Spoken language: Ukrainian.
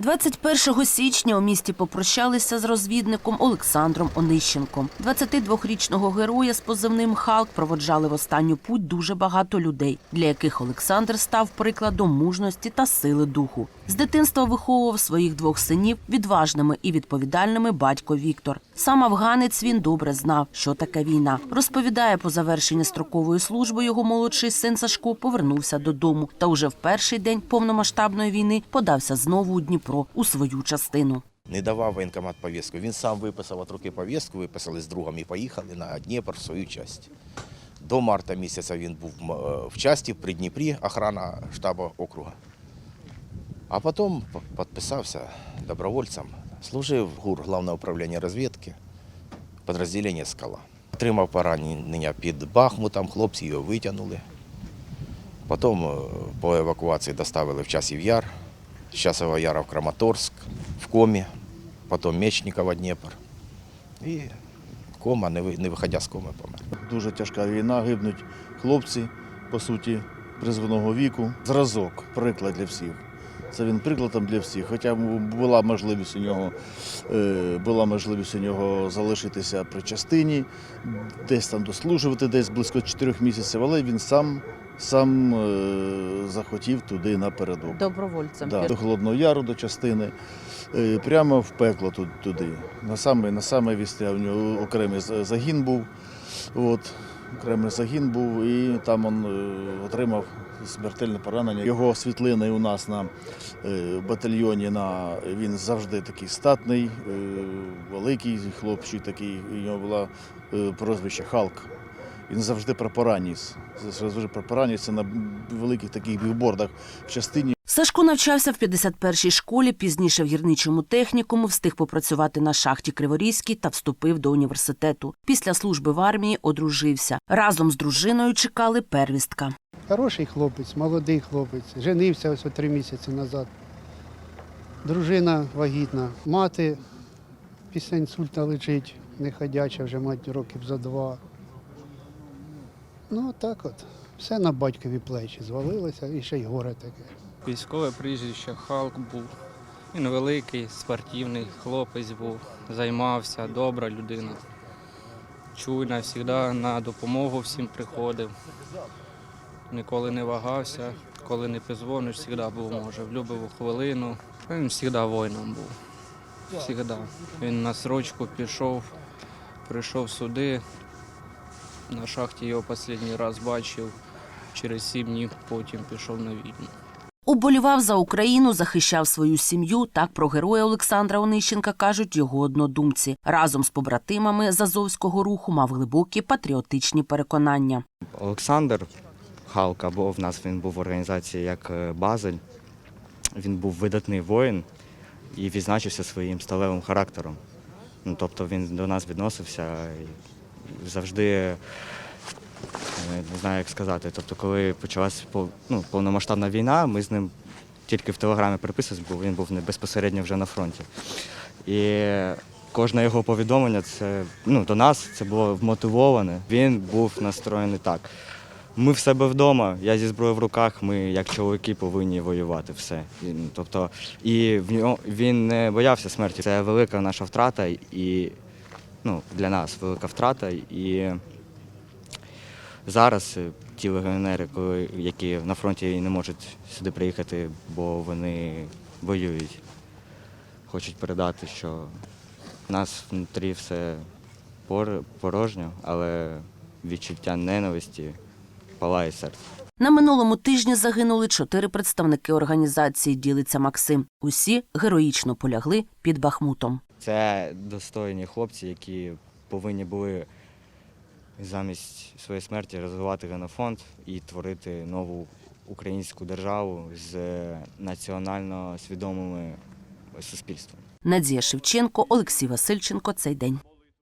21 січня у місті попрощалися з розвідником Олександром Онищенком. 22-річного героя з позивним Халк проводжали в останню путь дуже багато людей, для яких Олександр став прикладом мужності та сили духу. З дитинства виховував своїх двох синів відважними і відповідальними батько Віктор. Сам афганець він добре знав, що таке війна. Розповідає, по завершенні строкової служби його молодший син Сашко повернувся додому та уже в перший день повномасштабної війни подався знову у Дніпро у свою частину. Не давав воєнкомат повістку. Він сам виписав от руки повістку, виписали з другом і поїхали на Дніпр в свою часть. До марта місяця він був е, в часті при Дніпрі, охрана штабу округа. А потім підписався добровольцем. Служив ГУР, Главне управління розвідки, підрозділення «Скала». Отримав поранення під Бахмутом, хлопці його витягнули. Потім е, по евакуації доставили в Часів Яр, з Яра в Краматорськ, в комі, потім Мечникова, Дніпр. І кома, не ви- не виходя з коми, помер. Дуже тяжка війна, гибнуть хлопці, по суті, призваного віку. Зразок, приклад для всіх. Це він прикладом для всіх. Хоча була можливість у нього, е, була можливість у нього залишитися при частині, десь там дослужувати, десь близько чотирьох місяців, але він сам, сам е, захотів туди напередок. добровольцем. Да, до Холодного Яру, до частини, е, прямо в пекло ту- туди. На саме, на саме вістря у нього окремий загін був. От, окремий загін був, і там він е, отримав смертельне поранення. Його світлини у нас на е, батальйоні. На, він завжди такий статний, е, великий хлопчик такий. У нього було прозвище Халк. Він завжди прапора ніс. Завжди прапора ніс. Це на великих таких білбордах в частині. Сашко навчався в 51-й школі, пізніше в гірничому технікуму, встиг попрацювати на шахті Криворізькій та вступив до університету. Після служби в армії одружився. Разом з дружиною чекали первістка. Хороший хлопець, молодий хлопець. Женився ось три місяці назад. Дружина вагітна. Мати після інсульта лежить, неходяча, вже мать років за два. Ну, так от. Все на батькові плечі звалилося і ще й горе таке. Військове прізвище Халк був. Він великий, спортивний хлопець був, займався, добра людина. Чуйна, завжди на допомогу всім приходив. Ніколи не вагався, коли не позвониш, завжди був може. В будь-яку хвилину. Він завжди воїном був. Завжди. Він на срочку пішов, прийшов сюди. На шахті його останній раз бачив. Через сім днів потім пішов на війну. Уболівав за Україну, захищав свою сім'ю. Так про героя Олександра Онищенка кажуть його однодумці. Разом з побратимами з Азовського руху мав глибокі патріотичні переконання. Олександр Халк, або в нас він був в організації як е, Базель. Він був видатний воїн і відзначився своїм сталевим характером. Ну, тобто він до нас відносився і завжди, не знаю, як сказати. Тобто, коли почалась пов- ну, повномасштабна війна, ми з ним тільки в телеграмі переписувалися, бо він був безпосередньо вже на фронті. І кожне його повідомлення це, ну, до нас це було вмотивоване. Він був настроєний так. Ми в себе вдома, я зі зброєю в руках, ми як чоловіки повинні воювати все. І, ну, Тобто, і він не боявся смерті. Це велика наша втрата і ну, для нас велика втрата. І зараз е, ті легіонери, які на фронті не можуть сюди приїхати, бо вони воюють, хочуть передати, що в нас внутрі все пор- порожньо, але відчуття ненависті палає серце. На минулому тижні загинули чотири представники організації. Ділиться Максим. Усі героїчно полягли під Бахмутом. Це достойні хлопці, які повинні були замість своєї смерті розвивати генофонд і творити нову українську державу з національно свідомими суспільством. Надія Шевченко, Олексій Васильченко. Цей день.